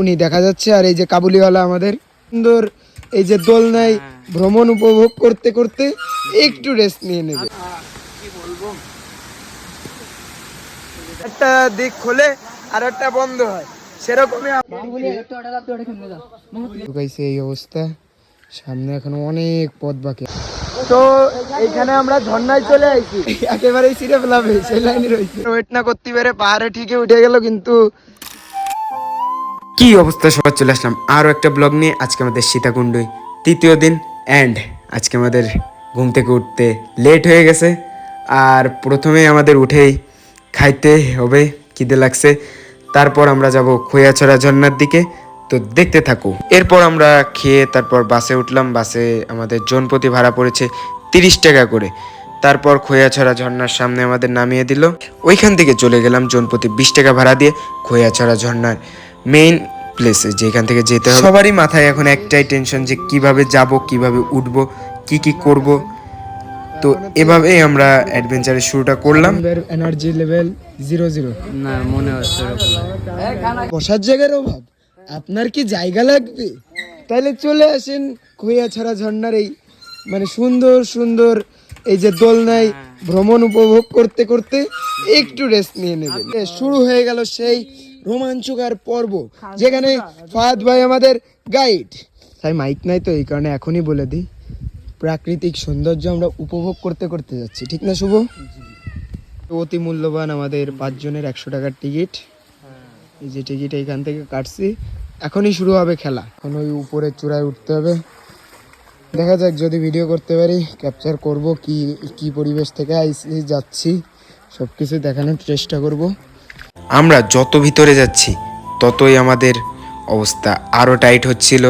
উনি দেখা যাচ্ছে আর এই যে কাবুলিওয়ালা আমাদের সুন্দর এই যে দোলনায় ভ্রমণ উপভোগ করতে করতে একটু রেস্ট নিয়ে নেবে। একটা দিক খোলে আর একটা বন্ধ হয়। সেরকমই এই অবস্থা। সামনে এখন অনেক পথ বাকি। তো এইখানে আমরা ঝর্ণায় চলে আইছি। একেবারেই সিরে ফেলাবে সেই লাইনে রয়েছে। ওয়েট না করতে পেরে পাহাড়ে ঠিকই উঠে গেল কিন্তু। কি অবস্থা সবার চলে আসলাম। আরও একটা ব্লগ নিয়ে আজকে আমাদের সীতাকুণ্ডই। তৃতীয় দিন অ্যান্ড আজকে আমাদের ঘুম থেকে উঠতে লেট হয়ে গেছে। আর প্রথমে আমাদের উঠেই খাইতে হবে খিদে লাগছে। তারপর আমরা যাব খোয়াছড়া ঝর্ণার দিকে। তো দেখতে থাকো। এরপর আমরা খেয়ে তারপর বাসে উঠলাম। বাসে আমাদের জনপতি ভাড়া পড়েছে তিরিশ টাকা করে। তারপর খোয়াছড়া ঝর্ণার সামনে আমাদের নামিয়ে দিল। ওইখান থেকে চলে গেলাম জনপতি বিশ টাকা ভাড়া দিয়ে খোয়াছড়া ঝর্ণার মেইন প্লেসে যেখান থেকে যেতে হবে। সবারই মাথায় এখন একটাই টেনশন যে কীভাবে যাব কীভাবে উঠবো কি কি করব। তো এভাবেই আমরা অ্যাডভেঞ্চারের শুরুটা করলাম। এনার্জি লেভেল জিরো জিরো না মনে হচ্ছে বসার জায়গার অভাব? আপনার কি জায়গা লাগবে? তাহলে চলে আসেন ছাড়া ঝর্ণার এই মানে সুন্দর সুন্দর এই যে দোলনায় ভ্রমণ উপভোগ করতে করতে একটু রেস্ট নিয়ে নেবেন। এ, শুরু হয়ে গেল সেই রোমাঞ্চকর পর্ব যেখানে ফাহাদ ভাই আমাদের গাইড তাই মাইক নাই তো এই কারণে এখনই বলে দিই। প্রাকৃতিক সৌন্দর্য আমরা উপভোগ করতে করতে যাচ্ছি। ঠিক না শুভ? অতি মূল্যবান আমাদের পাঁচজনের একশো টাকার টিকিট এই যে টিকিট এইখান থেকে কাটছি। এখনই শুরু হবে খেলা। এখন ওই উপরে চূড়ায় উঠতে হবে। দেখা যাক যদি ভিডিও করতে পারি ক্যাপচার করব কি কি পরিবেশ থেকে আইসি যাচ্ছি সব কিছু দেখানোর চেষ্টা করব। আমরা যত ভিতরে যাচ্ছি ততই আমাদের অবস্থা আরও টাইট হচ্ছিল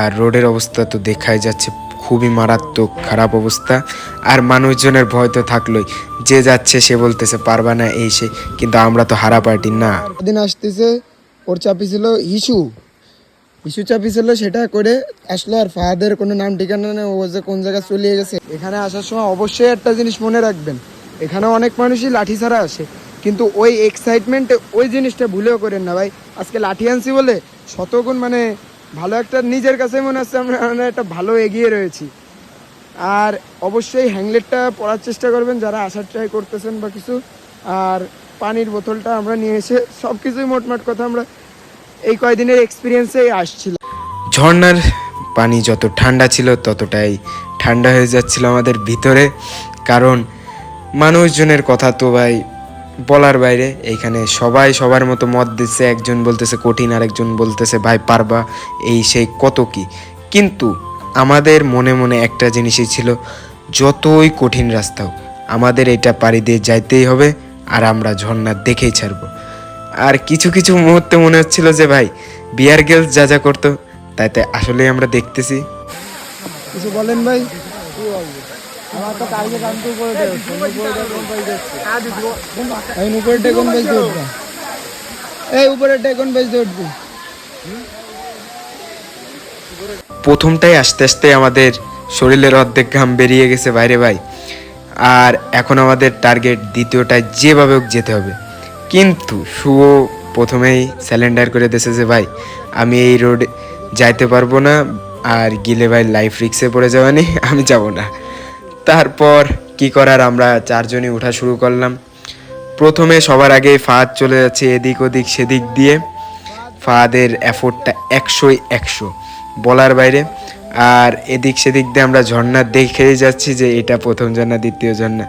আর রোডের অবস্থা তো দেখাই যাচ্ছে খুবই মারাত্মক খারাপ অবস্থা। আর মানুষজনের ভয় তো থাকলোই যে যাচ্ছে সে বলতেছে পারবা না এই সে কিন্তু আমরা তো হারা পার্টি না। দিন আসতেছে ওর চাপি ছিল হিসু হিসু চাপি ছিল সেটা করে আসলো আর ফাহাদের কোনো নাম ঠিকানা নেই, ও যে কোন জায়গায় চলিয়ে গেছে। এখানে আসার সময় অবশ্যই একটা জিনিস মনে রাখবেন, এখানে অনেক মানুষই লাঠি ছাড়া আসে, কিন্তু ওই এক্সাইটমেন্টে ওই জিনিসটা ভুলেও করেন না ভাই। আজকে লাঠি আনছি বলে শতগুণ মানে ভালো একটা নিজের কাছে মনে হচ্ছে আমরা আমরা একটা ভালো এগিয়ে রয়েছি। আর অবশ্যই হ্যাংলেটটা পড়ার চেষ্টা করবেন যারা আসার ট্রাই করতেছেন বা কিছু। আর পানির বোতলটা আমরা নিয়ে এসে সব কিছুই মোটমাট কথা আমরা এই কয়দিনের এক্সপিরিয়েন্সে আসছিলাম। ঝর্নার পানি যত ঠান্ডা ছিল ততটাই ঠান্ডা হয়ে যাচ্ছিল আমাদের ভিতরে, কারণ মানুষজনের কথা তো ভাই বলার বাইরে এইখানে সবাই সবার মতো মত দিচ্ছে, একজন বলতেছে কঠিন আর একজন বলতেছে ভাই পারবা, এই সেই কত কি। কিন্তু আমাদের মনে মনে একটা জিনিসই ছিল, যতই কঠিন রাস্তা হোক, আমাদের এটা পাড়ি দিয়ে যাইতেই হবে আর আমরা ঝর্ণা দেখেই ছাড়বো। আর কিছু কিছু মুহূর্তে মনে হচ্ছিল যে ভাই বিয়ার গেলস যা যা করতো তাই তাই আসলে আমরা দেখতেছি। কিছু বলেন ভাই? বেজ দিয়ে উঠবো। এই বেজ দিয়ে উঠবো। প্রথমটাই আস্তে আস্তে আমাদের শরীরের অর্ধেক ঘাম বেরিয়ে গেছে বাইরে ভাই। আর এখন আমাদের টার্গেট দ্বিতীয়টায় যেভাবে হোক যেতে হবে। কিন্তু শুভ প্রথমেই স্যালেন্ডার করে দিয়েছে যে, ভাই, আমি এই রোডে যাইতে পারব না আর গিলে ভাই লাইফ রিক্সে পড়ে যাওয়ানি, আমি যাব না। তারপর কি করার আমরা চারজনই ওঠা শুরু করলাম। প্রথমে সবার আগে ফাহাদ চলে যাচ্ছে এদিক ওদিক সেদিক দিয়ে। ফাহাদের এফোর্টটা একশোই একশো। বলার বাইরে আর এদিক সেদিক দিয়ে আমরা ঝর্ণা দেখেই যাচ্ছি যে এটা প্রথম ঝর্ণা, দ্বিতীয় ঝর্ণা।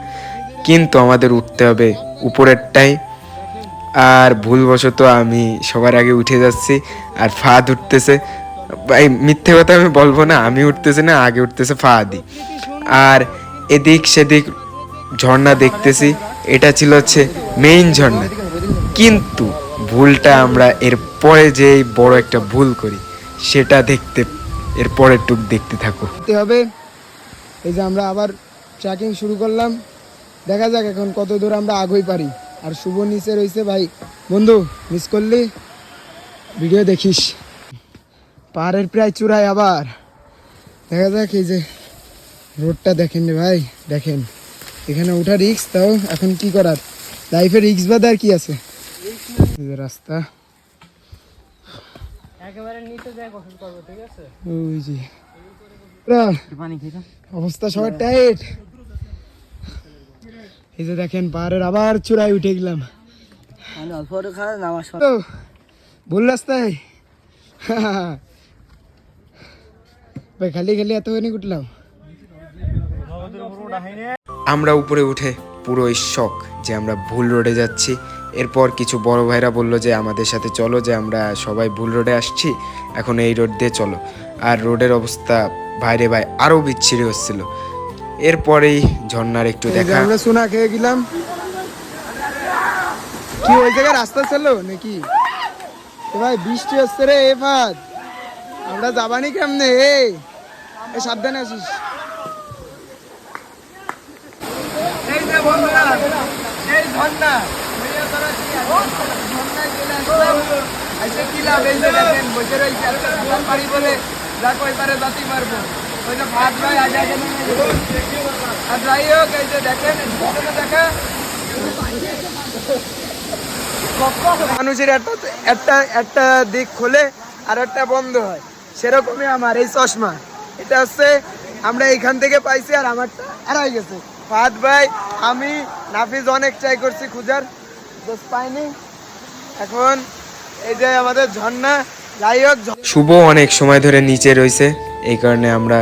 কিন্তু আমাদের উঠতে হবে উপরেরটাই। আর ভুলবশত আমি সবার আগে উঠে যাচ্ছি আর ফাঁদ উঠতেছে। ভাই, মিথ্যে কথা আমি বলব না, আমি উঠতেছি না, আগে উঠতেছে ফাহাদি আর এদিক সেদিক ঝর্ণা দেখতেছি, এটা ছিল হচ্ছে মেইন ঝর্ণা। কিন্তু ভুলটা আমরা এর পরে যে বড় একটা ভুল করি, সেটা দেখতে এর পরের টুক দেখতে থাকো। হবে। এই যে আমরা আবার ট্রেকিং শুরু করলাম। দেখা যাক এখন কত দূর আমরা আগুই পারি। আর শুভ নিচে রয়েছে ভাই। বন্ধু মিস করলি? ভিডিও দেখিস। পাহাড়ের প্রায় চূড়ায় আবার। দেখা যাক এই যে রোডটা দেখেন রে ভাই। দেখেন। এখানে ওঠা রিক্স তাও এখন কি করার? লাইফে রিক্স বাদে আর কি আছে? রাস্তা। একেবারে নিচে যায় গোসল করব ঠিক আছে? ওই যে। পানি খেয়ে অবস্থা সবার টাইট। এই যে দেখেন পাহাড়ের আবার চূড়ায় উঠে গেলাম। ভুল রাস্তায় ভাই খালি খালি এতখানি উঠলাম। আমরা উপরে উঠে পুরোই শখ যে আমরা ভুল রোডে যাচ্ছি। এরপর কিছু বড় ভাইরা বলল যে আমাদের সাথে চলো যে আমরা সবাই ভুল রোডে আসছি এখন এই রোড দিয়ে চলো। আর রোডের অবস্থা ভাইরে ভাই আরও বিচ্ছিরি হচ্ছিল। এরপরেই ঝর্নার একটু দেখা। আমরা সোনা খেয়ে গেলাম। কি ওই জায়গায় রাস্তা ছিল নাকি? এ ভাই বৃষ্টি হচ্ছে রে এ ফাদ। আমরা যাবানি কেমনে? এ এ সাবধানে আসিস এই যে বন্ধুরা এই ঝর্ণা। ওই আর যাই হোক এই যে দেখা মানুষের একটা একটা একটা দিক খোলে আর একটা বন্ধ হয়। সেরকমই আমার এই চশমা। এটা হচ্ছে আমরা এইখান থেকে পাইছি আর আমারটা হারাই গেছে। ফাদ ভাই, আমি নাফিজ অনেক ট্রাই করছি খুঁজার। জাস্ট পাইনি। এখন এই যে আমাদের ঝর্ণা যাই হোক শুভ অনেক সময় ধরে নিচে রয়েছে। এই কারণে আমরা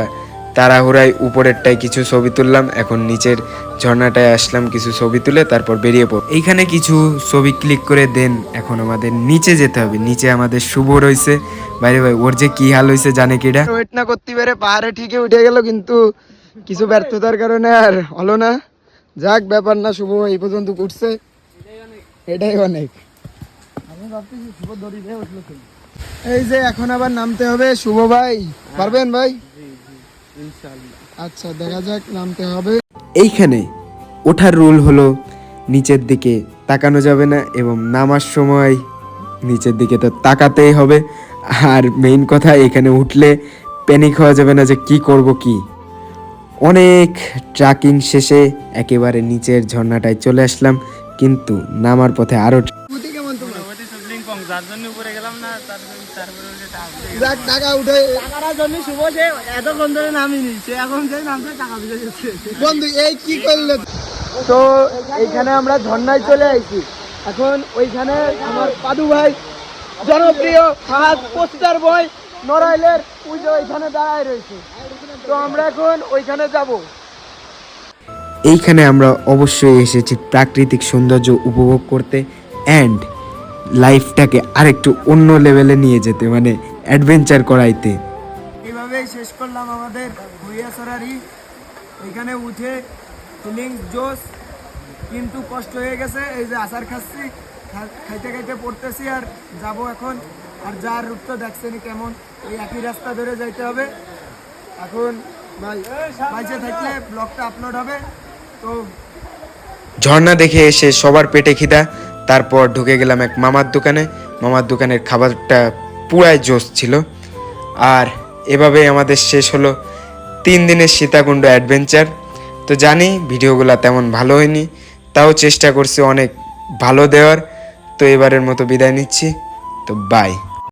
তাড়াহুড়ায় উপরেরটায় কিছু ছবি তুললাম। এখন নিচের ঝর্ণাটায় আসলাম কিছু ছবি তুলে তারপর বেরিয়ে পড়ব। এইখানে কিছু ছবি ক্লিক করে দেন। এখন আমাদের নিচে যেতে হবে। নিচে আমাদের শুভ রয়েছে। বাইরে ভাই ওর যে কি হাল হয়েছে জানে কিটা ওয়েট না করতে পারে পাহাড়ে ঠিকই উঠে গেল কিন্তু কিছু ব্যর্থতার কারণে আর হলো না। যাক ব্যাপার না শুভ এই পর্যন্ত উঠছে এটাই অনেক। আমি ভাবতেছি শুভ দড়ি দিয়ে উঠল তো এই যে এখন আবার নামতে হবে শুভ ভাই। পারবেন ভাই? আচ্ছা দেখা যাক নামতে হবে। এইখানে ওঠার রুল হলো নিচের দিকে তাকানো যাবে না এবং নামার সময় নিচের দিকে তো তাকাতেই হবে। আর মেইন কথা এখানে উঠলে প্যানিক হওয়া যাবে না যে কি করব কি। অনেক ট্রাকিং শেষে একেবারে নিচের ঝর্ণাটায় চলে আসলাম। কিন্তু নামার পথে আরও বন্ধু এই কি করলে? তো এইখানে আমরা ঝর্ণায় চলে আইছি। এখন ওইখানে আমার পাদু ভাই জনপ্রিয় ফাহাদ পোস্টার বয় নড়াইলের ওই যে ওইখানে দাঁড়ায় রয়েছে। তো আমরা এখন ওইখানে যাব। এইখানে আমরা অবশ্যই এসেছি প্রাকৃতিক সৌন্দর্য উপভোগ করতে অ্যান্ড লাইফটাকে আরেকটু অন্য লেভেলে নিয়ে যেতে মানে অ্যাডভেঞ্চার করাইতে। এইভাবেই শেষ করলাম আমাদের ভুইয়া সরারি এখানে উঠে ফিলিংস জোস কিন্তু কষ্ট হয়ে গেছে। এই যে আচার খাচ্ছি খাইতে খাইতে পড়তেছি আর যাব এখন। আর যার রূপটা দেখছেন কেমন এই একই রাস্তা ধরে যাইতে হবে। এখন ভাই বাইচে থাকলে ব্লগটা আপলোড হবে। তো ঝর্ণা দেখে এসে সবার পেটে খিদা, তারপর ঢুকে গেলাম এক মামার দোকানে। মামার দোকানের খাবারটা পুরাই জোশ ছিল। আর এভাবে আমাদের শেষ হলো তিন দিনের সীতাকুণ্ড অ্যাডভেঞ্চার। তো জানি ভিডিওগুলো তেমন ভালো হয়নি, তাও চেষ্টা করছি অনেক ভালো দেওয়ার। তো এবারের মতো বিদায় নিচ্ছি। তো বাই